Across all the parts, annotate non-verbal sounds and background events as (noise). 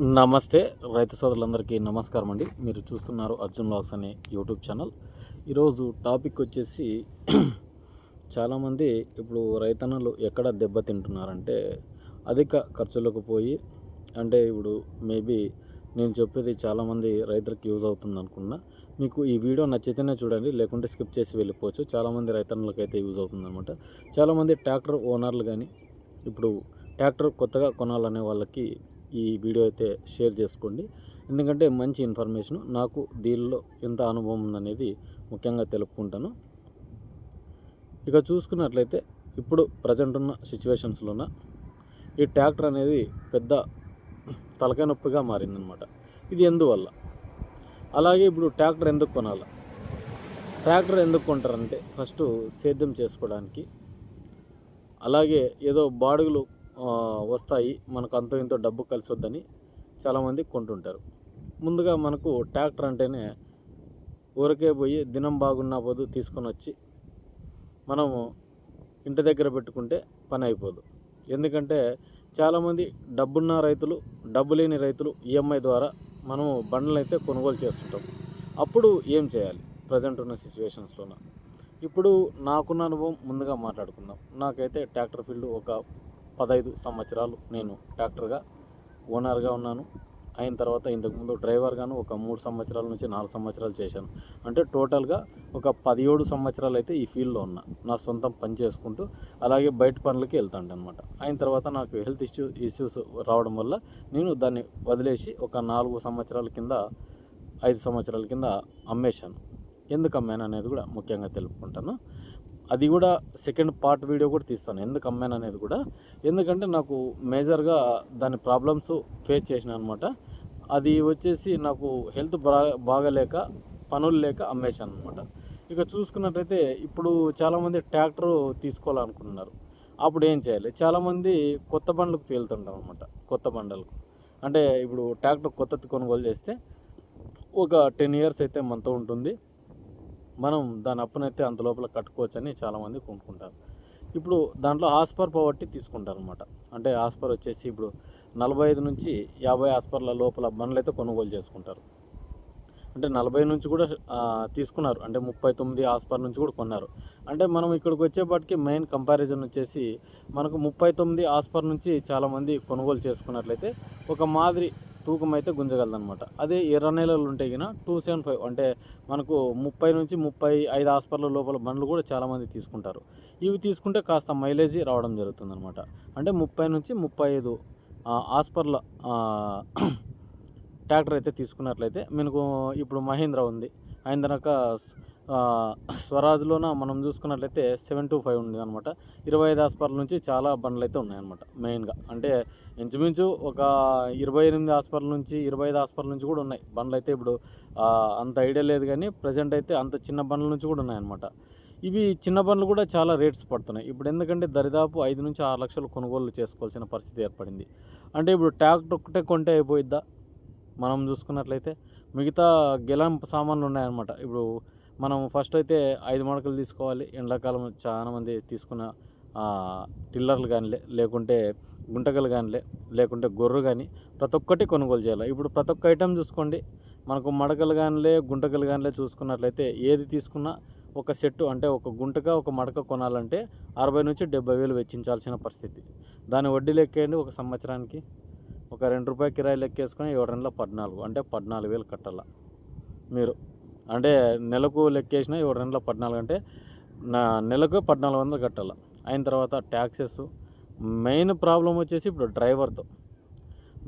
నమస్తే రైతు సోదరులందరికీ నమస్కారం అండి. మీరు చూస్తున్నారు అర్జున్ లాక్స్ అనే యూట్యూబ్ ఛానల్. ఈరోజు టాపిక్ వచ్చేసి (clears throat) చాలామంది ఇప్పుడు రైతన్నలు ఎక్కడ దెబ్బతింటున్నారంటే అధిక ఖర్చులకు పోయి అంటే ఇప్పుడు మేబీ నేను చెప్పేది చాలామంది రైతులకు యూజ్ అవుతుంది అనుకున్నా మీకు ఈ వీడియో నచ్చితేనే చూడండి లేకుంటే స్కిప్ చేసి వెళ్ళిపోవచ్చు. చాలామంది రైతన్నలకు అయితే యూజ్ అవుతుంది అనమాట చాలామంది ట్రాక్టర్ ఓనర్లు కానీ ఇప్పుడు ట్రాక్టర్ కొత్తగా కొనాలనే వాళ్ళకి ఈ వీడియో అయితే షేర్ చేసుకోండి. ఎందుకంటే మంచి ఇన్ఫర్మేషన్ నాకు దీనిలో ఎంత అనుభవం ఉందనేది ముఖ్యంగా తెలుపుకుంటాను. ఇక చూసుకున్నట్లయితే ఇప్పుడు ప్రజెంట్ ఉన్న సిచ్యువేషన్స్లోన ఈ ట్రాక్టర్ అనేది పెద్ద తలకాయ నొప్పిగా మారిందనమాట ఇది ఎందువల్ల? అలాగే ఇప్పుడు ట్రాక్టర్ ఎందుకు కొనాలి? ట్రాక్టర్ ఎందుకు కొంటారంటే ఫస్ట్ సేద్యం చేసుకోవడానికి అలాగే ఏదో బాడుగులు వస్తాయి. మనకు అంతో ఇంతో డబ్బు కలిసి వద్దని చాలామంది కొంటుంటారు. ముందుగా మనకు ట్రాక్టర్ అంటేనే ఊరికే పోయి దినం బాగున్నా పోదు తీసుకొని వచ్చి మనము ఇంటి దగ్గర పెట్టుకుంటే పని అయిపోదు ఎందుకంటే చాలామంది డబ్బున్న రైతులు డబ్బు లేని రైతులు ఈఎంఐ ద్వారా మనము బండ్లు అయితే కొనుగోలు చేస్తుంటాం. అప్పుడు ఏం చేయాలి? ప్రజెంట్ ఉన్న సిచ్యువేషన్స్లోన. ఇప్పుడు నాకున్న అనుభవం ముందుగా మాట్లాడుకుందాం. నాకైతే ట్రాక్టర్ ఫీల్డ్ ఒక పదహైదు సంవత్సరాలు నేను డాక్టర్గా ఓనర్గా ఉన్నాను. అయిన తర్వాత ఇంతకుముందు డ్రైవర్గాను ఒక మూడు సంవత్సరాల నుంచి నాలుగు సంవత్సరాలు చేశాను. అంటే టోటల్గా ఒక పదిహేడు సంవత్సరాలు అయితే ఈ ఫీల్డ్లో ఉన్నా. నా సొంతం పని చేసుకుంటూ అలాగే బయట పనులకి వెళ్తాను అనమాట అయిన తర్వాత నాకు హెల్త్ ఇష్యూ ఇష్యూస్ రావడం వల్ల నేను దాన్ని వదిలేసి ఒక నాలుగు సంవత్సరాల కింద ఐదు సంవత్సరాల కింద అమ్మేశాను. ఎందుకు అమ్మాను అనేది కూడా ముఖ్యంగా తెలుపుకుంటాను. అది కూడా సెకండ్ పార్ట్ వీడియో కూడా తీస్తాను. ఎందుకు అమ్మాను అనేది కూడా. ఎందుకంటే నాకు మేజర్గా దాని ప్రాబ్లమ్స్ ఫేస్ చేసిన అనమాట అది వచ్చేసి నాకు హెల్త్ బాగా బాగలేక పనులు లేక అమ్మేశాను అనమాట ఇక చూసుకున్నట్టయితే ఇప్పుడు చాలామంది ట్రాక్టర్ తీసుకోవాలనుకుంటున్నారు. అప్పుడు ఏం చేయాలి? చాలామంది కొత్త బండ్లకు తేలుతుంటారు అనమాట కొత్త బండలకు. అంటే ఇప్పుడు ట్రాక్టర్ కొత్తది కొనుగోలు చేస్తే ఒక టెన్ ఇయర్స్ అయితే మనతో ఉంటుంది. మనం దాని అప్పునైతే అంత లోపల కట్టుకోవచ్చని చాలామంది కొనుక్కుంటారు. ఇప్పుడు దాంట్లో ఆస్పర్ పవర్టీ తీసుకుంటారు అనమాట అంటే ఆస్పర్ వచ్చేసి ఇప్పుడు నలభై ఐదు నుంచి యాభై ఆస్పర్ల లోపల బండ్లు అయితే కొనుగోలు చేసుకుంటారు. అంటే నలభై నుంచి కూడా తీసుకున్నారు. అంటే ముప్పై తొమ్మిది ఆస్పర్ నుంచి కూడా కొన్నారు. అంటే మనం ఇక్కడికి వచ్చేపాటికి మెయిన్ కంపారిజన్ వచ్చేసి మనకు ముప్పై తొమ్మిది ఆస్పర్ నుంచి చాలామంది కొనుగోలు చేసుకున్నట్లయితే ఒక మాదిరి తూకం అయితే గుంజగలదనమాట అదే ఎర్ర నెలలు ఉంటే కన్నా టూ సెవెన్ ఫైవ్ అంటే మనకు ముప్పై నుంచి ముప్పై ఐదు ఆస్పర్ల లోపల బండ్లు కూడా చాలామంది తీసుకుంటారు. ఇవి తీసుకుంటే కాస్త మైలేజీ రావడం జరుగుతుంది అనమాట అంటే ముప్పై నుంచి ముప్పై ఐదు హాస్పిటల్ ఆస్పర్ల ట్రాక్టర్ అయితే తీసుకున్నట్లయితే మనకు ఇప్పుడు మహేంద్ర ఉంది. అయిన తర్వాత స్వరాజ్లోన మనం చూసుకున్నట్లయితే సెవెన్ టు ఫైవ్ ఉంది అనమాట ఇరవై ఐదు ఆస్పర్ల నుంచి చాలా బండ్లు అయితే ఉన్నాయన్నమాట మెయిన్గా. అంటే ఇంచుమించు ఒక ఇరవై ఎనిమిది ఆస్పర్ల నుంచి ఇరవై ఐదు ఆస్పర్ల నుంచి కూడా ఉన్నాయి బండ్లు అయితే ఇప్పుడు అంత ఐడియా లేదు కానీ ప్రజెంట్ అయితే అంత చిన్న బండ్ల నుంచి కూడా ఉన్నాయన్నమాట. ఇవి చిన్న బండ్లు కూడా చాలా రేట్స్ పడుతున్నాయి. ఇప్పుడు ఎందుకంటే దరిదాపు ఐదు నుంచి ఆరు లక్షలు కొనుగోలు చేసుకోవాల్సిన పరిస్థితి ఏర్పడింది. అంటే ఇప్పుడు ట్రాక్టర్ ఒక్కటే కొంటే అయిపోయిద్దా? మనం చూసుకున్నట్లయితే మిగతా గెలం సామాన్లు ఉన్నాయన్నమాట. ఇప్పుడు మనం ఫస్ట్ అయితే ఐదు మడకలు తీసుకోవాలి. ఎండాకాలం చాలా మంది తీసుకున్న టిల్లర్లు కానీ లేకుంటే గుంటకలు కానీ లేకుంటే గొర్రు కానీ ప్రతి ఒక్కటి కొనుగోలు చేయాలి. ఇప్పుడు ప్రతి ఒక్క ఐటెం చూసుకోండి. మనకు మడకలు కానిలే గుంటకలు కానిలే చూసుకున్నట్లయితే ఏది తీసుకున్నా ఒక సెట్టు అంటే ఒక గుంటక ఒక మడక కొనాలంటే అరవై నుంచి డెబ్బై వేలు వెచ్చించాల్సిన పరిస్థితి. దాని వడ్డీ లెక్కేయండి ఒక సంవత్సరానికి? ఒక రెండు రూపాయలు కిరాయి లెక్కేసుకొని ఏడు రెండులో పద్నాలుగు అంటే పద్నాలుగు వేలు కట్టాల? మీరు అంటే నెలకు లెక్కేసిన ఏడు రెండులో పద్నాలుగు అంటే నా నెలకు పద్నాలుగు వందలు కట్టాలి. అయిన తర్వాత ట్యాక్సెస్ మెయిన్ ప్రాబ్లం వచ్చేసి ఇప్పుడు డ్రైవర్తో.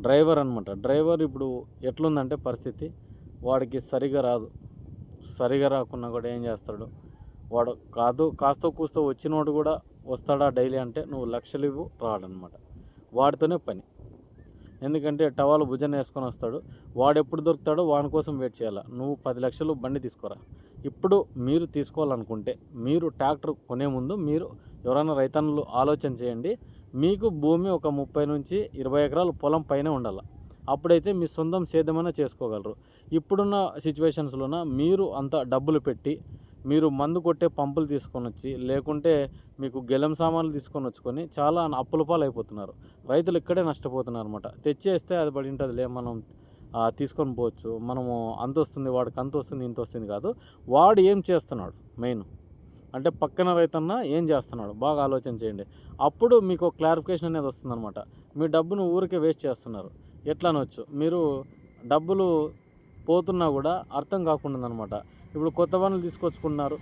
డ్రైవర్ అనమాట డ్రైవర్ ఇప్పుడు ఎట్లుందంటే పరిస్థితి వాడికి సరిగా రాదు. సరిగా రాకున్నా కూడా ఏం చేస్తాడు? వాడు కాదు కాస్త కూస్తో వచ్చినోడు కూడా వస్తాడా డైలీ అంటే నువ్వు లక్షలు ఇవ్వు రాడనమాట వాడితోనే పని. ఎందుకంటే టవాలు భుజన వేసుకొని వస్తాడు. వాడు ఎప్పుడు దొరుకుతాడో వాని కోసం వెయిట్ చేయాలి. నువ్వు పది లక్షలు బండి తీసుకోరా. ఇప్పుడు మీరు తీసుకోవాలనుకుంటే మీరు ట్రాక్టర్ కొనే ముందు మీరు ఎవరైనా రైతన్నులు ఆలోచన చేయండి. మీకు భూమి ఒక ముప్పై నుంచి ఇరవై ఎకరాలు పొలం పైన ఉండాలి. అప్పుడైతే మీ సొంతం సేద్యమైనా చేసుకోగలరు. ఇప్పుడున్న సిచ్యువేషన్స్లోన మీరు అంత డబ్బులు పెట్టి మీరు మందు కొట్టే పంపులు తీసుకొని వచ్చి లేకుంటే మీకు గెలం సామాన్లు తీసుకొని వచ్చుకొని చాలా అప్పుల పాలు అయిపోతున్నారు రైతులు ఇక్కడే నష్టపోతున్నారు అనమాట తెచ్చేస్తే అది పడి ఉంటుంది లే మనం తీసుకొని పోవచ్చు. మనము అంత వస్తుంది వాడికి అంత వస్తుంది ఇంత వస్తుంది కాదు. వాడు ఏం చేస్తున్నాడు? మెయిన్ అంటే పక్కన రైతన్న ఏం చేస్తున్నాడు? బాగా ఆలోచన చేయండి. అప్పుడు మీకు క్లారిఫికేషన్ అనేది వస్తుందన్నమాట. మీ డబ్బును ఊరికే వేస్ట్ చేస్తున్నారు. ఎట్లా అనొచ్చు మీరు డబ్బులు పోతున్నా కూడా అర్థం కాకుండా అనమాట ఇప్పుడు కొత్త పనులు తీసుకొచ్చుకున్నారు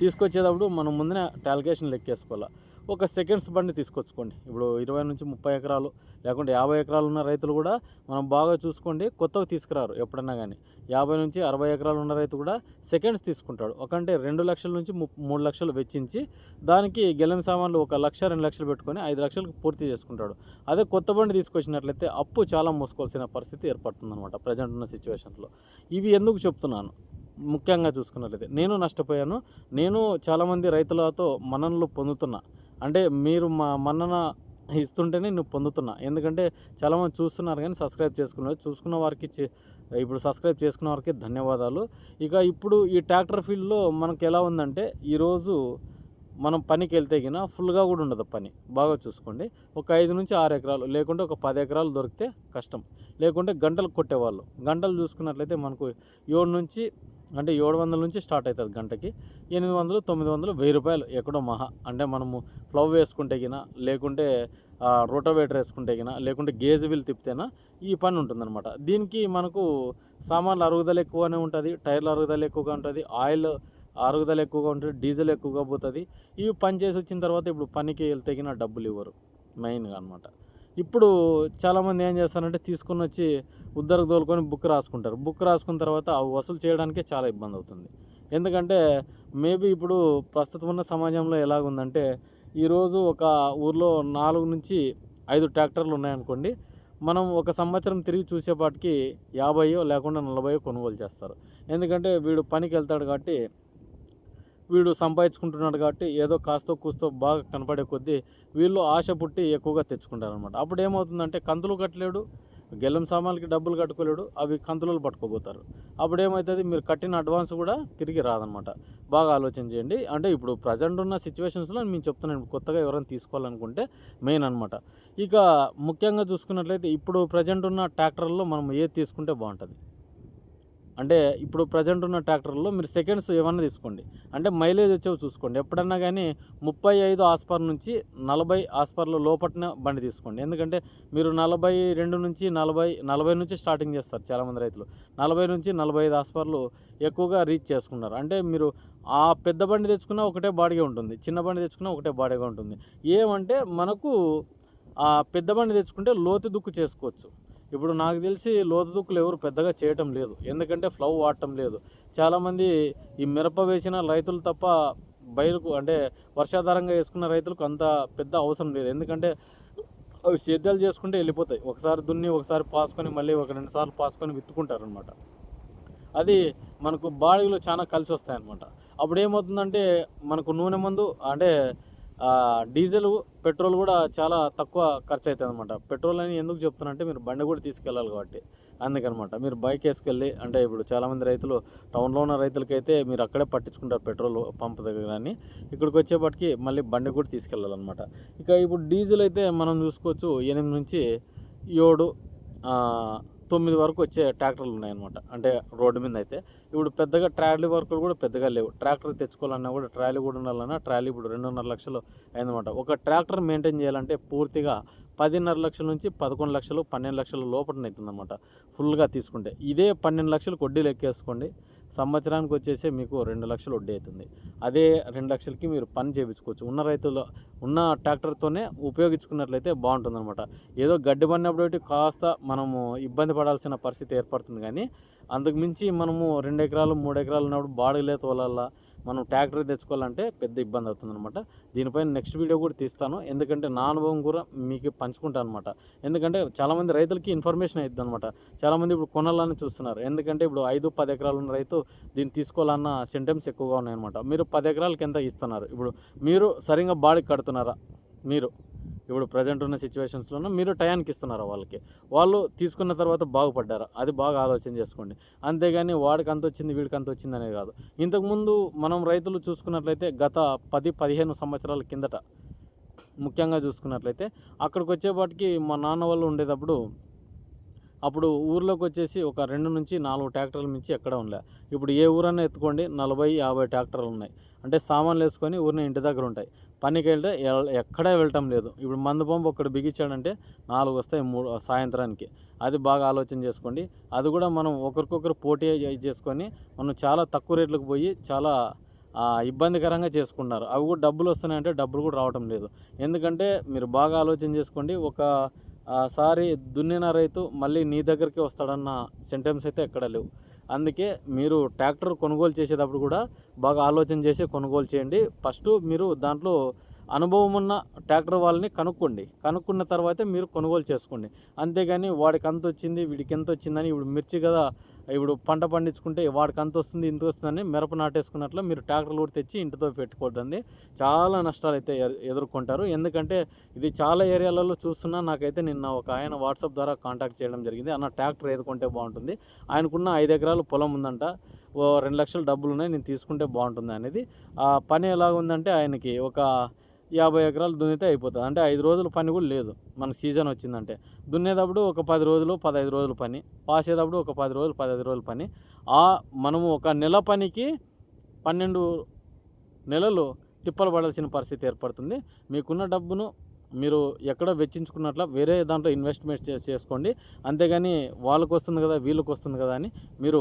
తీసుకొచ్చేటప్పుడు మనం ముందునే టాలికేషన్ లెక్కేసుకోవాలి. ఒక సెకండ్స్ బండి తీసుకొచ్చుకోండి. ఇప్పుడు ఇరవై నుంచి ముప్పై ఎకరాలు లేకుంటే యాభై ఎకరాలు ఉన్న రైతులు కూడా మనం బాగా చూసుకోండి కొత్తవి తీసుకురారు ఎప్పుడన్నా కానీ యాభై నుంచి అరవై ఎకరాలు ఉన్న రైతు కూడా సెకండ్స్ తీసుకుంటాడు. ఒకంటే రెండు లక్షల నుంచి ము మూడు లక్షలు వెచ్చించి దానికి గెలం సామాన్లు ఒక లక్ష రెండు లక్షలు పెట్టుకొని ఐదు లక్షలకు పూర్తి చేసుకుంటాడు. అదే కొత్త బండి తీసుకొచ్చినట్లయితే అప్పు చాలా మోసుకోవాల్సిన పరిస్థితి ఏర్పడుతుంది అనమాట ప్రజెంట్ ఉన్న సిచ్యువేషన్లో. ఇవి ఎందుకు చెప్తున్నాను? ముఖ్యంగా చూసుకున్నట్లయితే. నేను నష్టపోయాను. నేను చాలామంది రైతులతో మన్ననలు పొందుతున్నా. అంటే మీరు మా మన్నన ఇస్తుంటేనే నువ్వు పొందుతున్నా. ఎందుకంటే చాలామంది చూస్తున్నారు కానీ సబ్స్క్రైబ్ చేసుకున్నారు. చూసుకున్న వారికి చే- ఇప్పుడు సబ్స్క్రైబ్ చేసుకున్న వారికి ధన్యవాదాలు. ఇక ఇప్పుడు ఈ ట్రాక్టర్ ఫీల్డ్లో మనకు ఎలా ఉందంటే ఈరోజు మనం పనికి వెళ్తే గిన ఫుల్గా కూడా ఉండదు పని. బాగా చూసుకోండి. ఒక ఐదు నుంచి ఆరు ఎకరాలు లేకుంటే ఒక పది ఎకరాలు దొరికితే కష్టం. లేకుంటే గంటలు కొట్టేవాళ్ళు. గంటలు చూసుకున్నట్లయితే మనకు ఏడు నుంచి అంటే ఏడు వందల నుంచి స్టార్ట్ అవుతుంది గంటకి. ఎనిమిది వందలు తొమ్మిది వందలు వెయ్యి రూపాయలు ఎక్కడో మహా. అంటే మనము ఫ్లవ్ వేసుకుంటే గినా లేకుంటే రోటోవేటర్ వేసుకుంటే గినా లేకుంటే గేజ్ వీల్ తిప్పితేనా ఈ పని ఉంటుందన్నమాట. దీనికి మనకు సామాన్లు అరుగుదల ఎక్కువనే ఉంటుంది టైర్లు అరుగుదల ఎక్కువగా ఉంటుంది ఆయిల్ అరుగుదల ఎక్కువగా ఉంటుంది డీజిల్ ఎక్కువగా పోతుంది. ఇవి పని చేసి వచ్చిన తర్వాత ఇప్పుడు పనికి వెళ్తే గిన డబ్బులు ఇవ్వరు మెయిన్గా అనమాట ఇప్పుడు చాలామంది ఏం చేస్తారంటే తీసుకొని వచ్చి ఉద్దరకు తోలుకొని బుక్ రాసుకుంటారు. బుక్ రాసుకున్న తర్వాత అవి వసూలు చేయడానికే చాలా ఇబ్బంది అవుతుంది. ఎందుకంటే మేబీ ఇప్పుడు ప్రస్తుతం ఉన్న సమాజంలో ఎలాగుందంటే ఈరోజు ఒక ఊర్లో నాలుగు నుంచి ఐదు ట్రాక్టర్లు ఉన్నాయనుకోండి మనం ఒక సంవత్సరం తిరిగి చూసేపాటికి యాభైయో లేకుండా నలభైయో కొనుగోలు చేస్తారు. ఎందుకంటే వీడు పనికి వెళ్తాడు కాబట్టి వీడు సంపాదించుకుంటున్నాడు కాబట్టి ఏదో కాస్తో కూస్తో బాగా కనపడే కొద్దీ వీళ్ళు ఆశ పుట్టి ఎక్కువగా తెచ్చుకుంటారనమాట అప్పుడు ఏమవుతుందంటే కంతులు కట్టలేడు గెల్లం సామాన్లకి డబ్బులు కట్టుకోలేడు అవి కంతులు పట్టుకోబోతారు. అప్పుడు ఏమవుతుంది మీరు కట్టిన అడ్వాన్స్ కూడా తిరిగి రాదనమాట బాగా ఆలోచన చేయండి. అంటే ఇప్పుడు ప్రజెంట్ ఉన్న సిచ్యువేషన్స్లో నేను చెప్తున్నాను కొత్తగా ఎవరైనా తీసుకోవాలనుకుంటే మెయిన్ అనమాట ఇక ముఖ్యంగా చూసుకున్నట్లయితే ఇప్పుడు ప్రజెంట్ ఉన్న ట్రాక్టర్లో మనం ఏది తీసుకుంటే బాగుంటుంది? అంటే ఇప్పుడు ప్రజెంట్ ఉన్న ట్రాక్టర్లో మీరు సెకండ్స్ ఏమన్నా తీసుకోండి. అంటే మైలేజ్ వచ్చేవి చూసుకోండి. ఎప్పుడన్నా కానీ ముప్పై ఐదు ఆస్పర్ నుంచి నలభై ఆస్పర్ల లోపట్న బండి తీసుకోండి. ఎందుకంటే మీరు నలభై రెండు నుంచి నలభై నలభై నుంచి స్టార్టింగ్ చేస్తారు చాలామంది రైతులు. నలభై నుంచి నలభై ఐదు ఆస్పర్లు ఎక్కువగా రీచ్ చేసుకున్నారు. అంటే మీరు ఆ పెద్ద బండి తెచ్చుకున్నా ఒకటే బాడీగా ఉంటుంది. చిన్న బండి తెచ్చుకున్నా ఒకటే బాడీగా ఉంటుంది. ఏమంటే మనకు ఆ పెద్ద బండి తెచ్చుకుంటే లోతు దుక్కు చేసుకోవచ్చు. ఇప్పుడు నాకు తెలిసి లోతుదుక్కులు ఎవరు పెద్దగా చేయటం లేదు. ఎందుకంటే ఫ్లవ్ వాడటం లేదు. చాలామంది ఈ మిరప వేసిన రైతులు తప్ప బయలుకు అంటే వర్షాధారంగా వేసుకున్న రైతులకు అంత పెద్ద అవసరం లేదు. ఎందుకంటే అవి సేద్యాలు చేసుకుంటే వెళ్ళిపోతాయి. ఒకసారి దున్ని ఒకసారి పాసుకొని మళ్ళీ ఒక రెండు సార్లు పాసుకొని విత్తుకుంటారు అనమాట అది మనకు బాడీలో చాలా కలిసి వస్తాయి అనమాట అప్పుడు ఏమవుతుందంటే మనకు నూనె మందు అంటే డీజిల్ పెట్రోల్ కూడా చాలా తక్కువ ఖర్చు అవుతుంది అనమాట పెట్రోల్ అని ఎందుకు చెప్తున్నా మీరు బండి కూడా తీసుకెళ్ళాలి కాబట్టి. అందుకనమాట. మీరు బైక్ వేసుకెళ్ళి అంటే ఇప్పుడు చాలామంది రైతులు టౌన్లో ఉన్న రైతులకైతే మీరు అక్కడే పట్టించుకుంటారు పెట్రోల్ పంప్ దగ్గర కానీ ఇక్కడికి వచ్చేపటికి మళ్ళీ బండి కూడా తీసుకెళ్ళాలన్నమాట. ఇక ఇప్పుడు డీజిల్ అయితే మనం చూసుకోవచ్చు ఎనిమిది నుంచి ఏడు తొమ్మిది వరకు వచ్చే ట్రాక్టర్లు ఉన్నాయన్నమాట. అంటే రోడ్డు మీద అయితే. ఇప్పుడు పెద్దగా ట్రాలీ వర్కులు కూడా పెద్దగా లేవు. ట్రాక్టర్ తెచ్చుకోవాలన్నా కూడా ట్రాలీ కూడా ఉండాలన్నా ట్రాలీ ఇప్పుడు రెండున్నర లక్షలు అయిందన్నమాట. ఒక ట్రాక్టర్ మెయింటైన్ చేయాలంటే పూర్తిగా పదిన్నర లక్షల నుంచి పదకొండు లక్షలు పన్నెండు లక్షల లోపల అవుతుందన్నమాట. ఫుల్గా తీసుకుంటే. ఇదే పన్నెండు లక్షలు వడ్డీలు ఎక్కేసుకోండి సంవత్సరానికి వచ్చేసి మీకు రెండు లక్షలు వడ్డీ అవుతుంది. అదే రెండు లక్షలకి మీరు పని చేయించుకోవచ్చు. ఉన్న రైతులు ఉన్న ట్రాక్టర్తోనే ఉపయోగించుకున్నట్లయితే బాగుంటుందన్నమాట. ఏదో గడ్డి పడినప్పుడు కాస్త మనము ఇబ్బంది పడాల్సిన పరిస్థితి ఏర్పడుతుంది కానీ అందుకు మించి మనము రెండు ఎకరాలు మూడు ఎకరాలు ఉన్నప్పుడు బాడీలే తోలాలా మనం ట్రాక్టర్ తెచ్చుకోవాలంటే పెద్ద ఇబ్బంది అవుతుంది అనమాట దీనిపైన నెక్స్ట్ వీడియో కూడా తీస్తాను. ఎందుకంటే నా అనుభవం కూడా మీకు పంచుకుంటాను అనమాట ఎందుకంటే చాలామంది రైతులకి ఇన్ఫర్మేషన్ అవుతుంది అనమాట చాలామంది ఇప్పుడు కొనాలని చూస్తున్నారు. ఎందుకంటే ఇప్పుడు ఐదు పది ఎకరాలు ఉన్న రైతు దీన్ని తీసుకోవాలన్న సెంటెమ్స్ ఎక్కువగా ఉన్నాయన్నమాట. మీరు పది ఎకరాలకి ఎంత ఇస్తున్నారు? ఇప్పుడు మీరు సరిగా బాడీ కడుతున్నారా? మీరు? ఇప్పుడు ప్రజెంట్ ఉన్న సిచ్యువేషన్స్లోనూ మీరు టయానికి ఇస్తున్నారా వాళ్ళకి. వాళ్ళు తీసుకున్న తర్వాత బాగుపడ్డారా? అది బాగా ఆలోచన చేసుకోండి. అంతేగాని వాడికి అంత వచ్చింది వీడికి అంత వచ్చింది అనేది కాదు. ఇంతకుముందు మనం రైతులు చూసుకున్నట్లయితే గత పది పదిహేను సంవత్సరాల కిందట ముఖ్యంగా చూసుకున్నట్లయితే అక్కడికి వచ్చేపాటికి మా నాన్న వాళ్ళు ఉండేటప్పుడు అప్పుడు ఊర్లోకి వచ్చేసి ఒక రెండు నుంచి నాలుగు ట్రాక్టర్ల మించి ఎక్కడ ఉండలే. ఇప్పుడు ఏ ఊరన్నా ఎత్తుకోండి నలభై యాభై ట్రాక్టర్లు ఉన్నాయి. అంటే సామాన్లు వేసుకొని ఊరిని ఇంటి దగ్గర ఉంటాయి. పనికి వెళ్తే ఎక్కడా వెళ్ళటం లేదు. ఇప్పుడు మందు పంపు ఒకటి బిగించాడంటే నాలుగు వస్తాయి మూడు సాయంత్రానికి. అది బాగా ఆలోచన చేసుకోండి. అది కూడా మనం ఒకరికొకరు పోటీ చేసుకొని మనం చాలా తక్కువ రేట్లకు పోయి చాలా ఇబ్బందికరంగా చేసుకున్నారు అవి కూడా డబ్బులు వస్తున్నాయంటే డబ్బులు కూడా రావటం లేదు. ఎందుకంటే మీరు బాగా ఆలోచన చేసుకోండి. ఒక సారి దున్నిన రైతు మళ్ళీ నీ దగ్గరికి వస్తాడన్న సెంటెన్స్ అయితే ఎక్కడ లేవు. అందుకే మీరు ట్రాక్టర్ కొనుగోలు చేసేటప్పుడు కూడా బాగా ఆలోచన చేసి కొనుగోలు చేయండి. ఫస్ట్ మీరు దాంట్లో అనుభవం ఉన్న ట్రాక్టర్ వాళ్ళని కనుక్కోండి. కనుక్కున్న తర్వాతే మీరు కొనుగోలు చేసుకోండి. అంతేగాని వాడికి అంత వచ్చింది వీడికి ఎంత వచ్చిందని ఇప్పుడు మిర్చి కదా ఇప్పుడు పంట పండించుకుంటే వాడికి అంత వస్తుంది ఇంత వస్తుందని మిరప నాటేసుకున్నట్లు మీరు ట్రాక్టర్లు కూడా తెచ్చి ఇంటితో పెట్టుకోవద్దండి. చాలా నష్టాలు అయితే ఎదుర్కొంటారు. ఎందుకంటే ఇది చాలా ఏరియాలలో చూస్తున్నా నాకైతే నిన్న ఒక ఆయన వాట్సాప్ ద్వారా కాంటాక్ట్ చేయడం జరిగింది. అన్న ట్రాక్టర్ ఏదుకుంటే బాగుంటుంది? ఆయనకున్న ఐదు ఎకరాలు పొలం ఉందంట. ఓ రెండు లక్షల డబ్బులు ఉన్నాయి నేను తీసుకుంటే బాగుంటుంది అనేది. ఆ పని ఎలాగుందంటే ఆయనకి ఒక యాభై ఎకరాలు దున్నితే అయిపోతుంది. అంటే ఐదు రోజుల పని కూడా లేదు. మన సీజన్ వచ్చిందంటే. దున్నేటప్పుడు ఒక పది రోజులు పదహైదు రోజుల పని. పాసేటప్పుడు ఒక పది రోజులు పదహైదు రోజుల పని. ఆ మనము ఒక నెల పనికి పన్నెండు నెలలు తిప్పలు పడాల్సిన పరిస్థితి ఏర్పడుతుంది. మీకున్న డబ్బును మీరు ఎక్కడ వెచ్చించుకున్నట్ల వేరే దాంట్లో ఇన్వెస్ట్మెంట్ చేసుకోండి. అంతేగాని వాళ్ళకు వస్తుంది కదా వీళ్ళకి వస్తుంది కదా అని మీరు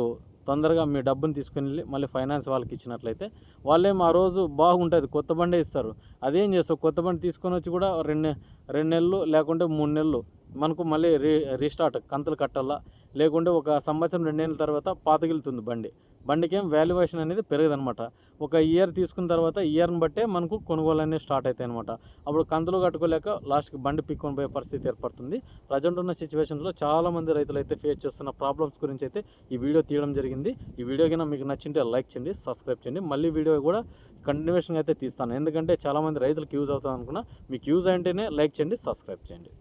తొందరగా మీ డబ్బుని తీసుకుని వెళ్ళి మళ్ళీ ఫైనాన్స్ వాళ్ళకి ఇచ్చినట్లయితే వాళ్ళేం ఆ రోజు బాగుంటుంది కొత్త బండే ఇస్తారు. అదేం చేస్తావు? కొత్త బండి తీసుకొని వచ్చి కూడా రెండు రెండు నెలలు లేకుంటే మూడు నెలలు మనకు మళ్ళీ రీ రీస్టార్ట్ కంతులు కట్టాలా? లేకుంటే ఒక సంవత్సరం రెండేళ్ళ తర్వాత పాతగిలుతుంది బండి. బండికి వాల్యుయేషన్ అనేది పెరగదనమాట. ఒక ఇయర్ తీసుకున్న తర్వాత ఇయర్ని బట్టే మనకు కొనుగోలు అనేది స్టార్ట్ అవుతాయి అనమాట అప్పుడు కంతులు కట్టుకోలేక లాస్ట్కి బండి పిక్కొని పోయే పరిస్థితి ఏర్పడుతుంది. ప్రజెంట్ ఉన్న సిచ్యువేషన్లో చాలామంది రైతులు అయితే ఫేస్ చేస్తున్న ప్రాబ్లమ్స్ గురించి అయితే ఈ వీడియో తీయడం జరిగింది. ఈ వీడియో కన్నా మీకు నచ్చింటే లైక్ చేయండి సబ్స్క్రైబ్ చేయండి. మళ్ళీ వీడియో కూడా కంటిన్యూషన్గా అయితే తీస్తాను. ఎందుకంటే చాలామంది రైతులకు యూజ్ అవుతుంది అనుకున్నా మీకు యూజ్ అంటేనే లైక్ చేయండి సబ్స్క్రైబ్ చేయండి.